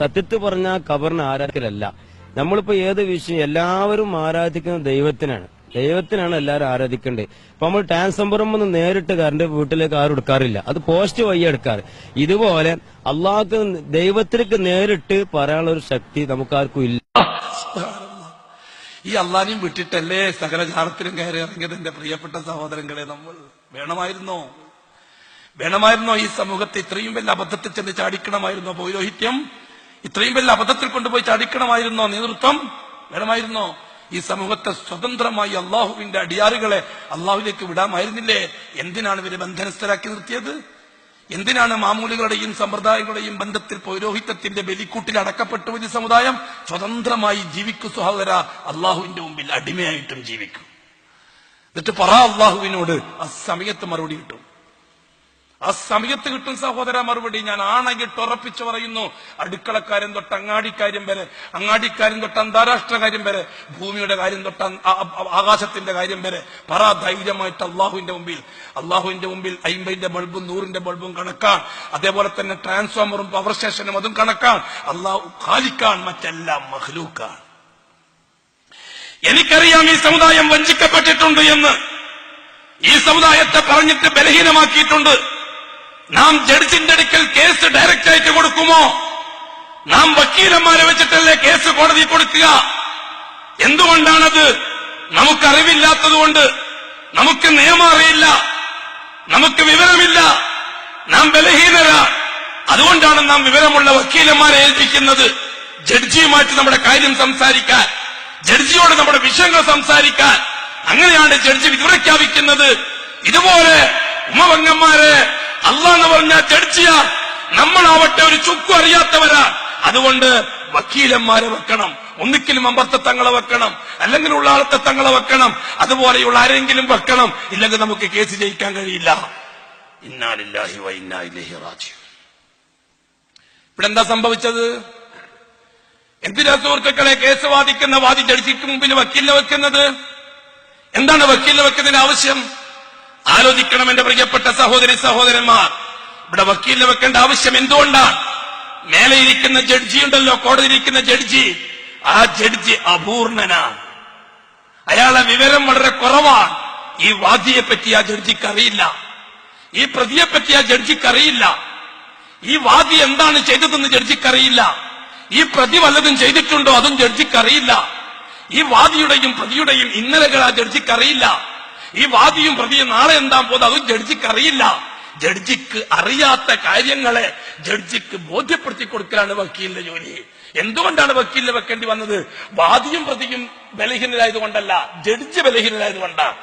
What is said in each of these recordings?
സത്യത്തിൽ പറഞ്ഞ കബറിന് ആരാധകരല്ല. നമ്മളിപ്പോ ഏത് വിഷയം എല്ലാവരും ആരാധിക്കുന്ന ദൈവത്തിനാണ്. ദൈവത്തിനാണ് എല്ലാവരും ആരാധിക്കേണ്ടത് ഇപ്പൊ നമ്മൾ ട്രാൻസ്ഫോമറും ഒന്ന് നേരിട്ട് കറണ്ട് വീട്ടിലേക്ക് ആരും എടുക്കാറില്ല. അത് പോസ്റ്റ് വഴി എടുക്കാറ്. ഇതുപോലെ അള്ളാഹ്ക്ക് ദൈവത്തിലേക്ക് നേരിട്ട് പറയാനുള്ള ഒരു ശക്തി നമുക്കാർക്കും ഇല്ല. ഈ അള്ളാനെയും വിട്ടിട്ടല്ലേ സകല ജാറത്തിലും കയറി ഇറങ്ങിയത് എന്റെ പ്രിയപ്പെട്ട സഹോദരങ്ങളെ നമ്മൾ? വേണമായിരുന്നോ? വേണമായിരുന്നോ ഈ സമൂഹത്തെ ഇത്രയും വലിയ അബദ്ധത്തിൽ ചെന്ന് ചാടിക്കണമായിരുന്നോ? പൗരോഹിത്യം? ഇത്രയും വലിയ അബദ്ധത്തിൽ കൊണ്ടുപോയി ചാടിക്കണമായിരുന്നോ? നേതൃത്വം വേണമായിരുന്നോ? ഈ സമൂഹത്തെ സ്വതന്ത്രമായി അള്ളാഹുവിന്റെ അടിയാറുകളെ അള്ളാഹുവിലേക്ക് വിടാമായിരുന്നില്ലേ? എന്തിനാണ് ഇവരെ ബന്ധനസ്ഥരാക്കി നിർത്തിയത്? എന്തിനാണ് മാമൂലുകളുടെയും സമ്പ്രദായങ്ങളുടെയും ബന്ധത്തിൽ പൗരോഹിത്യത്തിന്റെ ബലിക്കൂട്ടിൽ അടക്കപ്പെട്ടു ഒരു സമുദായം സ്വതന്ത്രമായി ജീവിക്കു സഹോദര അള്ളാഹുവിന്റെ മുമ്പിൽ അടിമയായിട്ടും ജീവിക്കും. എന്നിട്ട് പറ അള്ളാഹുവിനോട് ആ സമയത്ത് മറുപടി കിട്ടും. ആ സമയത്ത് കിട്ടും സഹോദര മറുപടി ഞാൻ ആണെങ്കിൽ ഉറപ്പിച്ചു പറയുന്നു അടുക്കളക്കാരൻ തൊട്ട് അങ്ങാടിക്കാര്യം വരെ അങ്ങാടിക്കാരൻ തൊട്ട് അന്താരാഷ്ട്ര കാര്യം വരെ ഭൂമിയുടെ കാര്യം തൊട്ട് ആകാശത്തിന്റെ കാര്യം വരെ പറ ധൈര്യമായിട്ട് അള്ളാഹുവിന്റെ മുമ്പിൽ അള്ളാഹുവിന്റെ മുമ്പിൽ അയിമ്പതിന്റെ ബൾബും നൂറിന്റെ ബൾബും കണക്കാൻ അതേപോലെ തന്നെ ട്രാൻസ്ഫോമറും പവർ സ്റ്റേഷനും അതും കണക്കാൻ അള്ളാഹു ഖാലിക്കാൻ മറ്റെല്ലാം മഹ്ലൂക്കാൻ എനിക്കറിയാം ഈ സമുദായം വഞ്ചിക്കപ്പെട്ടിട്ടുണ്ട് എന്ന്. ഈ സമുദായത്തെ പറഞ്ഞിട്ട് ബലഹീനമാക്കിയിട്ടുണ്ട്. നാം ജഡ്ജിന്റെ അടുക്കൽ കേസ് ഡയറക്റ്റ് ആയിട്ട് കൊടുക്കുമോ? നാം വക്കീലന്മാരെ വെച്ചിട്ടല്ലേ കേസ് കോടതി കൊടുക്കുക? എന്തുകൊണ്ടാണത്? നമുക്കറിവില്ലാത്തതുകൊണ്ട് നമുക്ക് നിയമം അറിയില്ല നമുക്ക് വിവരമില്ല. നാം ബലഹീനരാ അതുകൊണ്ടാണ് നാം വിവരമുള്ള വക്കീലന്മാരെ ഏൽപ്പിക്കുന്നത്. ജഡ്ജിയുമായിട്ട് നമ്മുടെ കാര്യം സംസാരിക്കാൻ ജഡ്ജിയോട് നമ്മുടെ വിഷയങ്ങൾ സംസാരിക്കാൻ. അങ്ങനെയാണ് ജഡ്ജി വിധി പ്രഖ്യാപിക്കുന്നത് ഇതുപോലെ ഉമ്മവങ്ങന്മാരെ അള്ളാന്ന് പറഞ്ഞ ജഡ്ജിയാ നമ്മളാവട്ടെ ഒരു ചുക്കും അറിയാത്തവരാ. അതുകൊണ്ട് വക്കീലന്മാരെ വെക്കണം ഒന്നിക്കലും അമ്പർത്ത തങ്ങളെ വെക്കണം അല്ലെങ്കിൽ ഉള്ള ആളത്തെ തങ്ങളെ വെക്കണം അതുപോലെയുള്ള ആരെങ്കിലും വെക്കണം ഇല്ലെങ്കിൽ നമുക്ക് കേസ് ജയിക്കാൻ കഴിയില്ല. ഇന്നാലില്ലാഹി വ റാജി ഇവിടെ എന്താ സംഭവിച്ചത്? എന്തിനാ സുഹൃത്തുക്കളെ കേസ് വാദിക്കുന്ന വാദി ജഡ്ജിക്ക് മുമ്പിൽ വക്കീലിനെ വെക്കുന്നത്? എന്താണ് വക്കീലിനെ വെക്കുന്നതിന് ആവശ്യം? ആലോചിക്കണം എന്റെ പ്രിയപ്പെട്ട സഹോദരി സഹോദരന്മാർ. ഇവിടെ വക്കീലിനെ വെക്കേണ്ട ആവശ്യം എന്തുകൊണ്ടാണ്? മേലെ ഇരിക്കുന്ന ജഡ്ജി ഉണ്ടല്ലോ കോടതി ഇരിക്കുന്ന ജഡ്ജി. ആ ജഡ്ജി അപൂർണനാണ്. അയാളെ വിവരം വളരെ കുറവാണ്. ഈ വാദിയെ പറ്റി ആ ജഡ്ജിക്ക് അറിയില്ല. ഈ പ്രതിയെ പറ്റി ആ ജഡ്ജിക്ക് അറിയില്ല. ഈ വാദി എന്താണ് ചെയ്തതെന്ന് ജഡ്ജിക്ക് അറിയില്ല. ഈ പ്രതി വല്ലതും ചെയ്തിട്ടുണ്ടോ അതും ജഡ്ജിക്ക് അറിയില്ല. ഈ വാദിയുടെയും പ്രതിയുടെയും ഇന്നലകൾ ആ ജഡ്ജിക്ക് അറിയില്ല. ഈ വാദിയും പ്രതിയും നാളെ എന്താ പോകുന്നത് അതും ജഡ്ജിക്ക് അറിയില്ല. ജഡ്ജിക്ക് അറിയാത്ത കാര്യങ്ങളെ ജഡ്ജിക്ക് ബോധ്യപ്പെടുത്തി കൊടുക്കലാണ് വക്കീലിന്റെ ജോലി. എന്തുകൊണ്ടാണ് വക്കീലിനെ വെക്കേണ്ടി വന്നത്? വാദിയും പ്രതിയും ബലഹീനരായതുകൊണ്ടല്ല ജഡ്ജി ബലഹീനരായതുകൊണ്ടാണ്.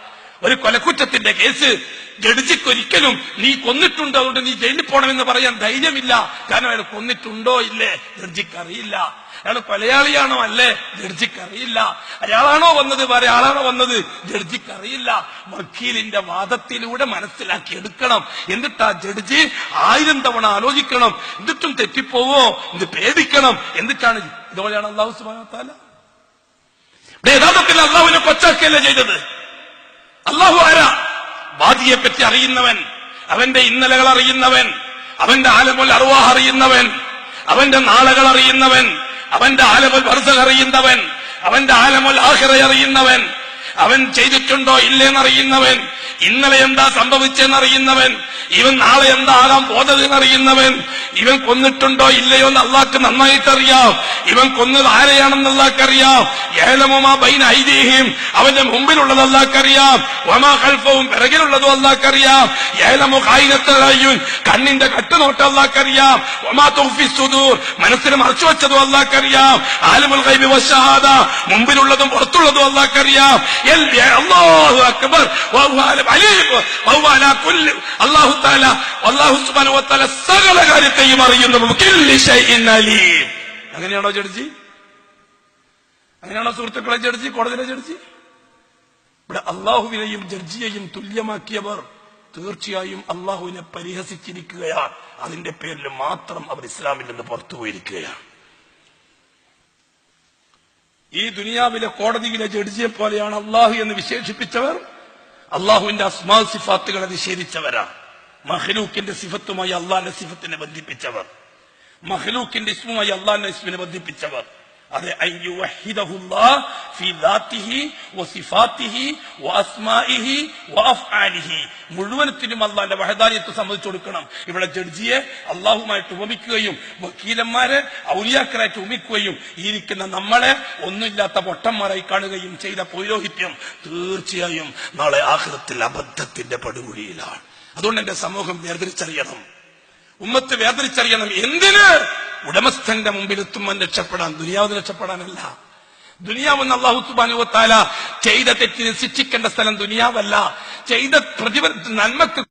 ഒരു കൊലക്കുറ്റത്തിന്റെ കേസ് ജഡ്ജിക്ക് ഒരിക്കലും നീ കൊന്നിട്ടുണ്ടോ? അതുകൊണ്ട് നീ ജയിലിൽ പോകണമെന്ന് പറയാൻ ധൈര്യമില്ല. കാരണം അയാൾ കൊന്നിട്ടുണ്ടോ ഇല്ലേ? ജഡ്ജിക്ക് അറിയില്ല അയാൾ കൊലയാളിയാണോ അല്ലേ? ജഡ്ജിക്ക് അറിയില്ല അയാളാണോ വന്നത്? വേറെ ആളാണോ വന്നത്? ജഡ്ജിക്ക് അറിയില്ല വക്കീലിന്റെ വാദത്തിലൂടെ മനസ്സിലാക്കി എടുക്കണം. എന്നിട്ട് ആ ജഡ്ജി ആയിരം തവണ ആലോചിക്കണം. എന്നിട്ടും തെറ്റിപ്പോവോ? ഇത് പേടിക്കണം. എന്നിട്ടാണ് ഇതുപോലെയാണ് അള്ളാഹു സുബാന യഥാർത്ഥത്തിൽ അള്ളാഹുവിനെ കൊച്ചാക്കിയല്ലേ ചെയ്തത്? അള്ളാഹു ആരാ? വാദിയെ പറ്റി അറിയുന്നവൻ അവന്റെ ഇന്നലകൾ അറിയുന്നവൻ അവന്റെ ആലമുൽ അറുവാഹ് അറിയുന്നവൻ അവന്റെ നാളകൾ അറിയുന്നവൻ അവന്റെ ആലമുൽ വർദ്ധ അറിയുന്നവൻ അവന്റെ ആലമുൽ ആഹിറ അറിയുന്നവൻ അവൻ ചെയ്തിട്ടുണ്ടോ ഇല്ലേന്നറിയുന്നവൻ. ഇന്നലെ എന്താ സംഭവിച്ചെന്നറിയുന്നവൻ. ഇവൻ നാളെ എന്താ ആകാൻ പോകുന്നതെന്നറിയുന്നവൻ ഇവൻ കൊന്നിട്ടുണ്ടോ ഇല്ലയോ എന്ന് അള്ളാഹ്ക്ക് നന്നായിട്ടറിയാം. ഇവൻ കൊന്നത് ആരെയാണെന്ന് അള്ളാക്കറിയാം. ഏലമുമാ ബൈൻ ഐതിഹ്യം അവന്റെ മുമ്പിലുള്ളത് അള്ളാക്കറിയാം. ഒമാ കൽപ്പവും പിറകിലുള്ളതും അള്ളാക്കറിയാം. ഏലമു കായികത്തലയും കണ്ണിന്റെ കട്ടുനോട്ടം അള്ളാഹ്ക്ക് അറിയാം ഒമാ തോഫി സുദൂർ. മനസ്സിന് മറച്ചു വെച്ചതും അള്ളാഹ്ക്ക് ആലുമുൽ കൈ വശഹാദ മുമ്പിലുള്ളതും പുറത്തുള്ളതും അള്ളാഹ്ക്ക് അക്ബർ സകല അറിയുന്നു അങ്ങനെയാണോ ജഡ്ജി? അങ്ങനെയാണോ സുഹൃത്തുക്കളെ ചേർച്ചി കോടതിയിലെ ചേർച്ചി ഇവിടെ അള്ളാഹുവിനെയും ജഡ്ജിയെയും തുല്യമാക്കിയവർ തീർച്ചയായും അള്ളാഹുവിനെ പരിഹസിച്ചിരിക്കുകയാണ്. അതിന്റെ പേരിൽ മാത്രം അവർ ഇസ്ലാമിൽ നിന്ന് പുറത്തു പോയിരിക്കുകയാണ് ഈ ദുനിയാവിലെ കോടതിയിലെ ജഡ്ജിയെ പോലെയാണ് അള്ളാഹു എന്ന് വിശേഷിപ്പിച്ചവർ. അള്ളാഹുവിന്റെ അസ്മാ സിഫാത്തുകളെ നിഷേധിച്ചവരാ. മഹ്ലൂക്കിന്റെ സിഫത്തുമായി അള്ളാഹിന്റെ സിഫത്തിനെ ബന്ധിപ്പിച്ചവർ. മഹ്ലൂക്കിന്റെ ഇസ്മുമായി അള്ളാഹിന്റെ ഇസ്മിനെ ബന്ധിപ്പിച്ചവർ. അതെ മുഴുവനത്തിനും അള്ളാന്റെ വഹദാനിയത്ത് സമ്മതിച്ചു കൊടുക്കണം. ഇവിടെ ജഡ്ജിയെ അള്ളാഹുമായിട്ട് ഉപമിക്കുകയും വക്കീലന്മാരെ ഔലിയാക്കരായിട്ട് ഉപമിക്കുകയും ഇരിക്കുന്ന നമ്മളെ ഒന്നുമില്ലാത്ത പൊട്ടന്മാരായി കാണുകയും ചെയ്ത പൗരോഹിത്യം തീർച്ചയായും നാളെ ആഹൃതത്തിൽ അബദ്ധത്തിന്റെ പടുകുഴിയിലാണ്. അതുകൊണ്ട് എന്റെ സമൂഹം വേർതിരിച്ചറിയണം. ഉമ്മത്ത് വേർതിരിച്ചറിയണം. എന്തിന്? ഉടമസ്ഥന്റെ മുമ്പിൽ എത്തുമ്പോൾ രക്ഷപ്പെടാൻ ദുനിയാവ് രക്ഷപ്പെടാനല്ല ദുനിയാവെന്ന് അള്ളാഹു സുബാനുവത്താല ചെയ്ത തെറ്റിന് ശിക്ഷിക്കേണ്ട സ്ഥലം ദുനിയാവല്ല. ചെയ്ത പ്രതിബദ്ധ നന്മക്ക്